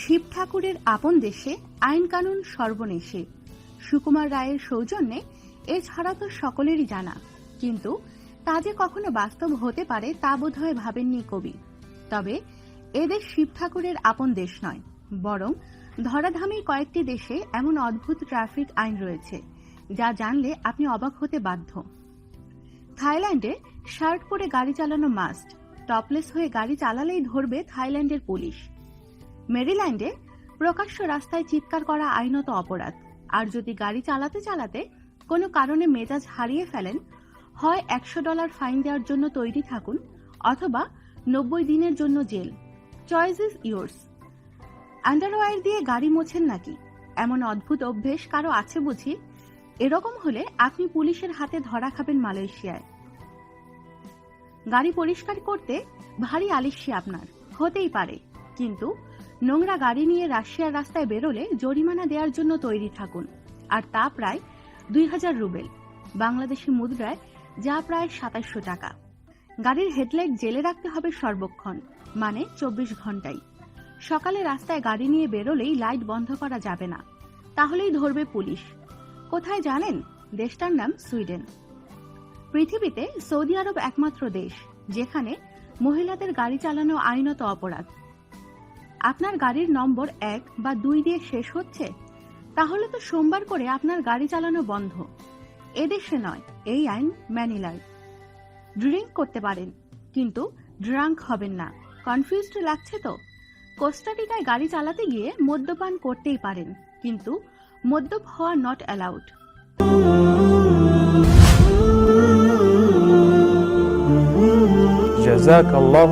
শিব ঠাকুরের আপন দেশে আইন কানুন সর্বনেশে। সুকুমার রায়ের সৌজন্যে এছাড়া তো সকলেরই জানা, কিন্তু তা যে কখনো বাস্তব হতে পারে তা বোধহয় ভাবেননি কবি। তবে এদেশ শিব ঠাকুরের আপন দেশ নয়, বরং ধরাধামী কয়েকটি দেশে এমন অদ্ভুত ট্রাফিক আইন রয়েছে, যা জানলে আপনি অবাক হতে বাধ্য। থাইল্যান্ডে শার্ট পরে গাড়ি চালানো মাস্ট, টপলেস হয়ে গাড়ি চালালেই ধরবে থাইল্যান্ডের পুলিশ। মেরিল্যান্ডে প্রকাশ্য রাস্তায় চিৎকার করা আইনত অপরাধ। আর যদি গাড়ি চালাতে চালাতে কোনো কারণে মেজাজ হারিয়ে ফেলেন, হয় একশো ডলার ফাইন দেওয়ার জন্য তৈরি থাকুন অথবা নব্বই দিনের জন্য jail. Choice is yours. Underwear দিয়ে গাড়ি মোছেন নাকি? এমন অদ্ভুত অভ্যেস কারও আছে বুঝি? এরকম হলে আপনি পুলিশের হাতে ধরা খাবেন মালয়েশিয়ায়। গাড়ি পরিষ্কার করতে ভারী আলিস্যি আপনার। হতেই পারে। কিন্তু নোংরা গাড়ি নিয়ে রাশিয়ার রাস্তায় বেরোলে জরিমানা দেওয়ার জন্য তৈরি থাকুন, আর তা প্রায় দুই হাজার রুবেল, বাংলাদেশি মুদ্রায় যা প্রায় সাতাশশো টাকা। গাড়ির হেডলাইট জেলে রাখতে হবে সর্বক্ষণ মানে চব্বিশ ঘন্টাই। সকালে রাস্তায় গাড়ি নিয়ে বেরোলেই লাইট বন্ধ করা যাবে না, তাহলেই ধরবে পুলিশ। কোথায় জানেন? দেশটার নাম সুইডেন। পৃথিবীতে সৌদি আরব একমাত্র দেশ, যেখানে মহিলাদের গাড়ি চালানো আইনত অপরাধ। আপনার গাড়ির নম্বর এক বা দুই দিয়ে শেষ হচ্ছে? তাহলে তো সোমবার করে আপনার গাড়ি চালানো বন্ধ। এদেশে নয়, এই আইন ম্যানিলায়। ড্রিঙ্ক করতে পারেন, কিন্তু ড্রাঙ্ক হবেন না। কনফিউজড লাগছে তো? কোস্টারিকায় গাড়ি চালাতে গিয়ে মদ্যপান করতেই পারেন, কিন্তু মদ্যপ হওয়া নট অ্যালাউড জাজাক আল্লাহ